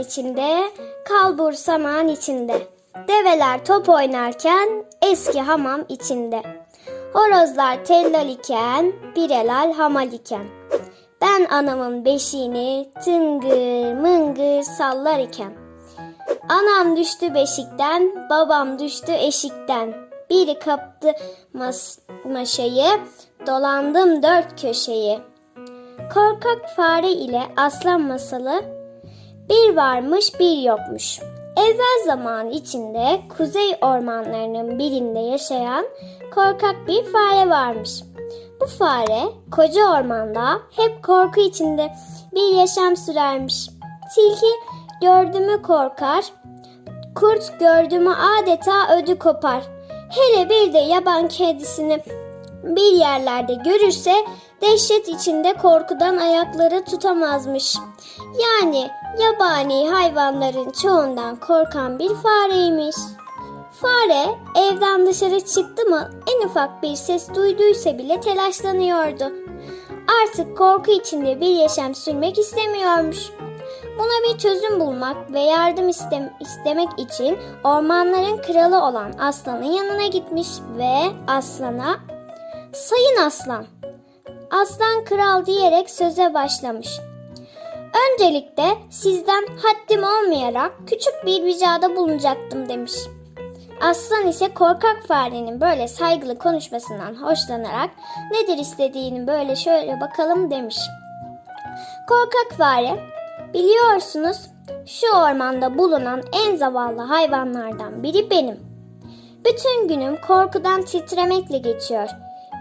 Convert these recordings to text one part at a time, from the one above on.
içinde, kalbur saman içinde. Develer top oynarken eski hamam içinde. Horozlar tellal iken, birelal hamal iken. Ben anamın beşiğini tıngır mıngır sallar iken. Anam düştü beşikten, babam düştü eşikten. Biri kaptı mas maşayı, dolandım dört köşeyi. Korkak fare ile aslan masalı bir varmış bir yokmuş. Evvel zaman içinde kuzey ormanlarının birinde yaşayan korkak bir fare varmış. Bu fare koca ormanda hep korku içinde bir yaşam sürermiş. Tilki gördü mü korkar, kurt gördü mü adeta ödü kopar. Hele bir de yaban kedisini bir yerlerde görürse dehşet içinde korkudan ayakları tutamazmış. Yani yabani hayvanların çoğundan korkan bir fareymiş. Fare evden dışarı çıktı mı en ufak bir ses duyduysa bile telaşlanıyordu. Artık korku içinde bir yaşam sürmek istemiyormuş. Buna bir çözüm bulmak ve yardım istem- istemek için ormanların kralı olan aslanın yanına gitmiş ve aslana Sayın Aslan. Aslan kral diyerek söze başlamış. Öncelikle sizden haddim olmayarak küçük bir ricada bulunacaktım demiş. Aslan ise korkak farenin böyle saygılı konuşmasından hoşlanarak nedir istediğini böyle şöyle bakalım demiş. Korkak fare, biliyorsunuz şu ormanda bulunan en zavallı hayvanlardan biri benim. Bütün günüm korkudan titremekle geçiyor.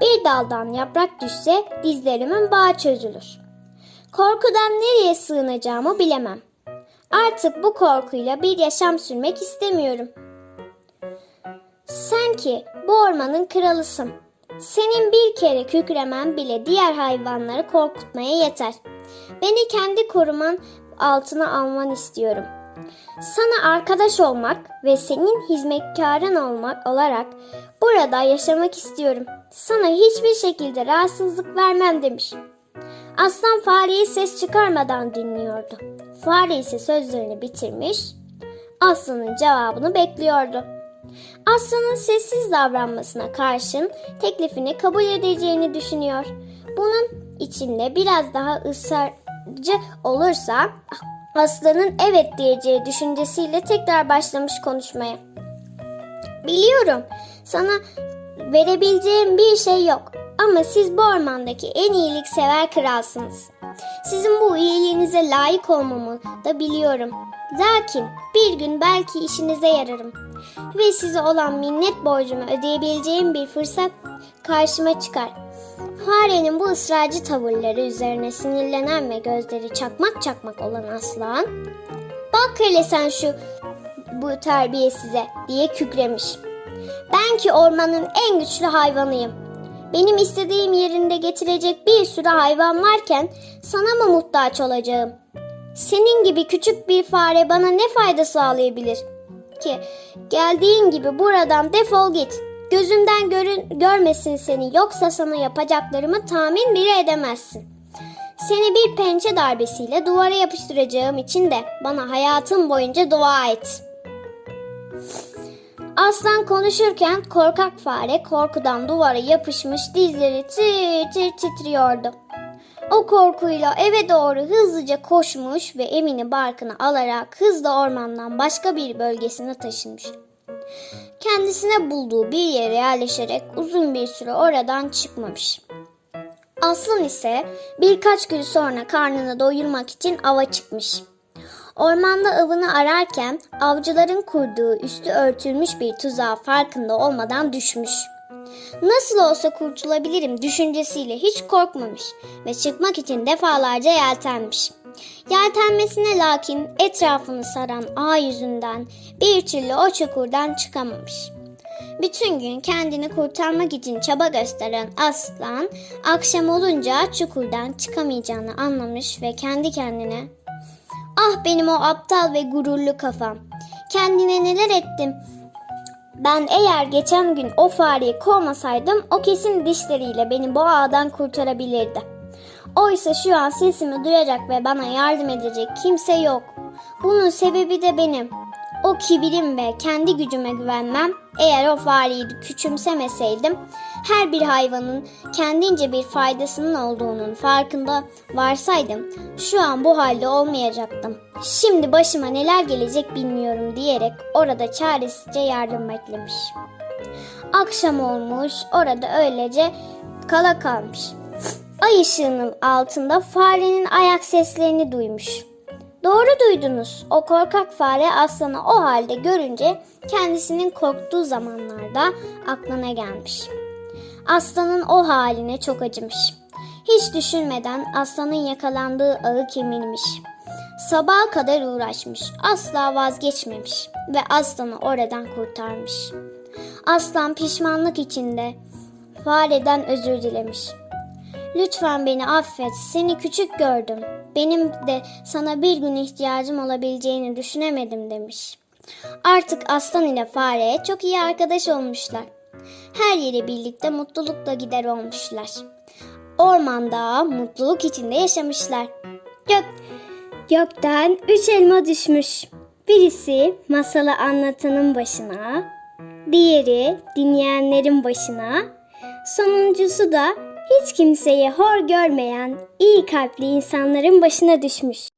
Bir daldan yaprak düşse dizlerimin bağı çözülür. Korkudan nereye sığınacağımı bilemem. Artık bu korkuyla bir yaşam sürmek istemiyorum. Sen ki bu ormanın kralısın. Senin bir kere kükremen bile diğer hayvanları korkutmaya yeter. Beni kendi koruman altına alman istiyorum. Sana arkadaş olmak ve senin hizmetkarın olmak olarak burada yaşamak istiyorum. Sana hiçbir şekilde rahatsızlık vermem demiş. Aslan fareyi ses çıkarmadan dinliyordu. Fare ise sözlerini bitirmiş, aslanın cevabını bekliyordu. Aslanın sessiz davranmasına karşın teklifini kabul edeceğini düşünüyor. Bunun içinde biraz daha ısrarcı olursa aslanın evet diyeceği düşüncesiyle tekrar başlamış konuşmaya. Biliyorum sana verebileceğim bir şey yok ama siz bu ormandaki en iyiliksever kralsınız. Sizin bu iyiliğinize layık olmamı da biliyorum. Lakin bir gün belki işinize yararım ve size olan minnet borcumu ödeyebileceğim bir fırsat karşıma çıkar. Farenin bu ısrarcı tavırları üzerine sinirlenen ve gözleri çakmak çakmak olan aslan, bak hele sen şu bu terbiyesize diye kükremiş. Ben ki ormanın en güçlü hayvanıyım. Benim istediğim yerinde getirecek bir sürü hayvan varken sana mı muhtaç olacağım? Senin gibi küçük bir fare bana ne fayda sağlayabilir ki? Geldiğin gibi buradan defol git. Gözümden görün, görmesin seni yoksa sana yapacaklarımı tahmin bile edemezsin. Seni bir pençe darbesiyle duvara yapıştıracağım için de bana hayatım boyunca dua et.'' Aslan konuşurken korkak fare korkudan duvara yapışmış dizleri tir tir titriyordu. O korkuyla eve doğru hızlıca koşmuş ve Emin'i barkına alarak hızla ormandan başka bir bölgesine taşınmış. Kendisine bulduğu bir yere yerleşerek uzun bir süre oradan çıkmamış. Aslan ise birkaç gün sonra karnını doyurmak için ava çıkmış. Ormanda avını ararken avcıların kurduğu üstü örtülmüş bir tuzağa farkında olmadan düşmüş. Nasıl olsa kurtulabilirim düşüncesiyle hiç korkmamış ve çıkmak için defalarca yeltenmiş. Yeltenmesine lakin etrafını saran ağ yüzünden bir türlü o çukurdan çıkamamış. Bütün gün kendini kurtarmak için çaba gösteren aslan akşam olunca çukurdan çıkamayacağını anlamış ve kendi kendine Ah benim o aptal ve gururlu kafam. Kendine neler ettim. Ben eğer geçen gün o fareyi kovmasaydım o kesin dişleriyle beni bu ağdan kurtarabilirdi. Oysa şu an sesimi duyacak ve bana yardım edecek kimse yok. Bunun sebebi de benim. O kibirim ve kendi gücüme güvenmem. Eğer o fareyi küçümsemeseydim, her bir hayvanın kendince bir faydasının olduğunun farkında varsaydım, şu an bu halde olmayacaktım. Şimdi başıma neler gelecek bilmiyorum diyerek orada çaresizce yardım beklemiş. Akşam olmuş, orada öylece kala kalmış. Ay ışığının altında farenin ayak seslerini duymuş. Doğru duydunuz. O korkak fare aslanı o halde görünce kendisinin korktuğu zamanlarda aklına gelmiş. Aslanın o haline çok acımış. Hiç düşünmeden aslanın yakalandığı ağı kemirmiş. Sabaha kadar uğraşmış, asla vazgeçmemiş ve aslanı oradan kurtarmış. Aslan pişmanlık içinde fareden özür dilemiş. Lütfen beni affet, seni küçük gördüm. Benim de sana bir gün ihtiyacım olabileceğini düşünemedim demiş. Artık aslan ile fare çok iyi arkadaş olmuşlar. Her yere birlikte mutlulukla gider olmuşlar. Ormanda mutluluk içinde yaşamışlar. Gök, gökten üç elma düşmüş. Birisi masalı anlatanın başına, diğeri dinleyenlerin başına, sonuncusu da hiç kimseyi hor görmeyen iyi kalpli insanların başına düşmüş.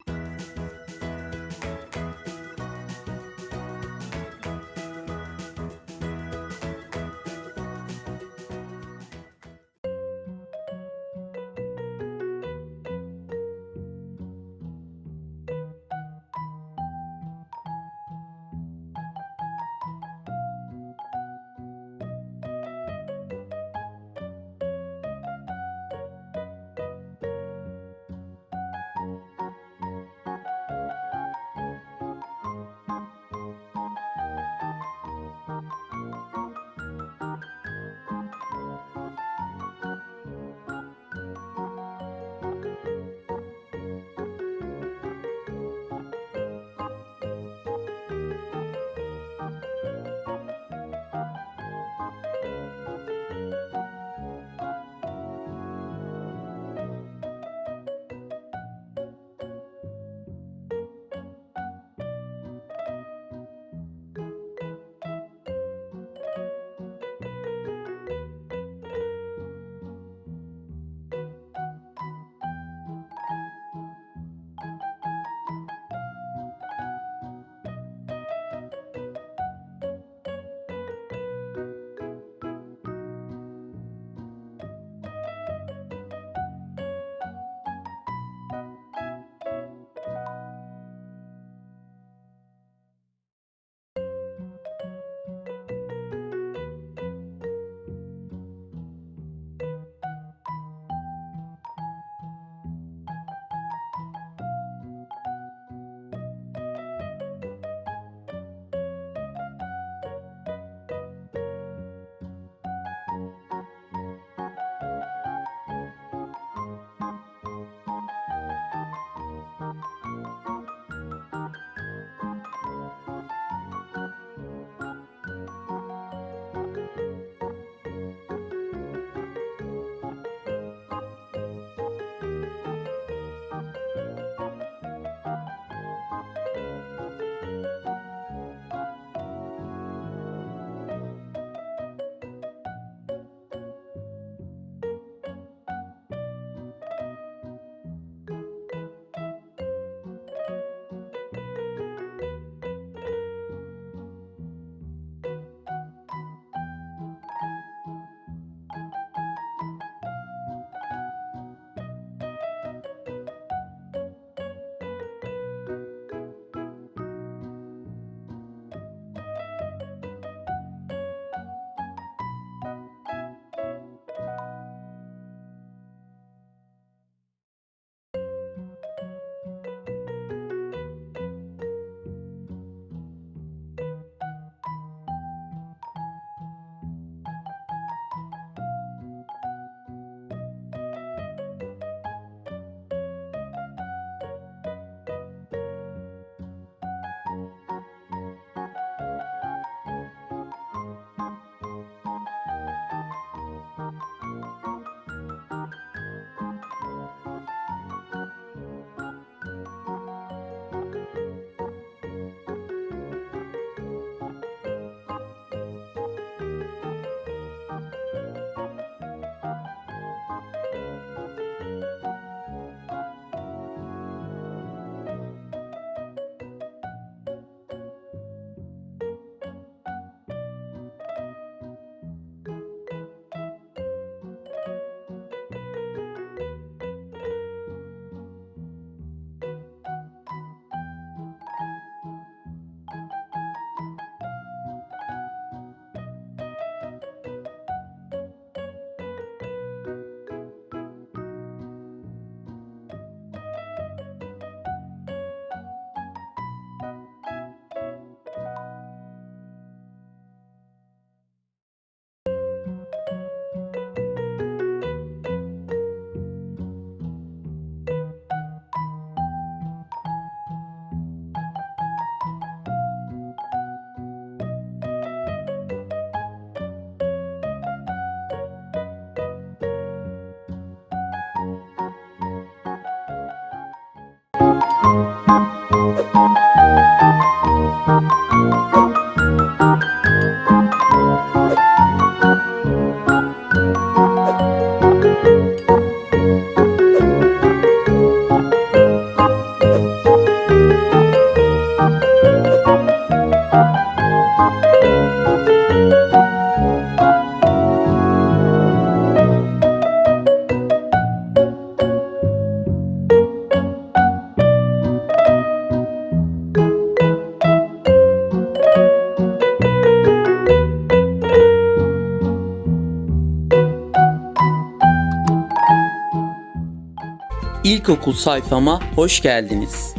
İlkokul sayfama hoş geldiniz.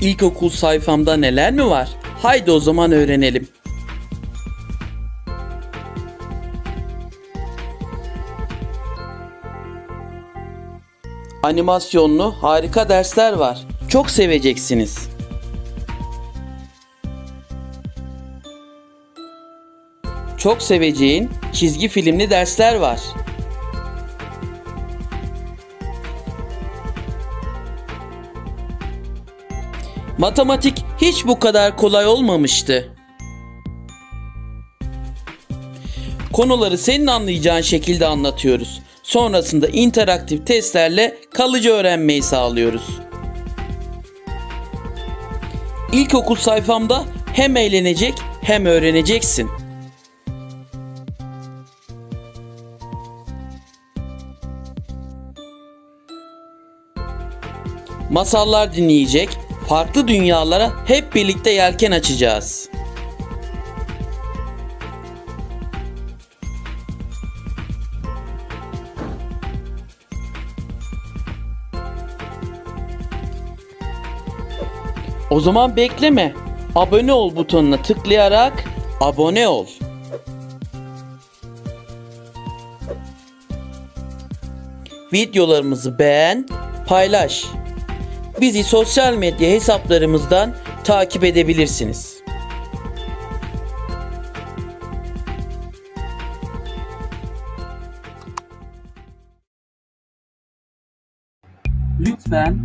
İlkokul sayfamda neler mi var? Haydi o zaman öğrenelim. Animasyonlu harika dersler var. Çok seveceksiniz. Çok seveceğin çizgi filmli dersler var. Matematik hiç bu kadar kolay olmamıştı. Konuları senin anlayacağın şekilde anlatıyoruz. Sonrasında interaktif testlerle kalıcı öğrenmeyi sağlıyoruz. İlkokul sayfamda hem eğlenecek hem öğreneceksin. Masallar dinleyecek, farklı dünyalara hep birlikte yelken açacağız. O zaman bekleme. Abone ol butonuna tıklayarak abone ol. Videolarımızı beğen, paylaş. Bizi sosyal medya hesaplarımızdan takip edebilirsiniz. Lütfen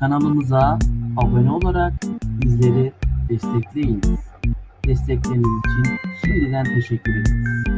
kanalımıza abone olarak bizleri destekleyiniz. Destekleriniz için şimdiden teşekkür ederiz.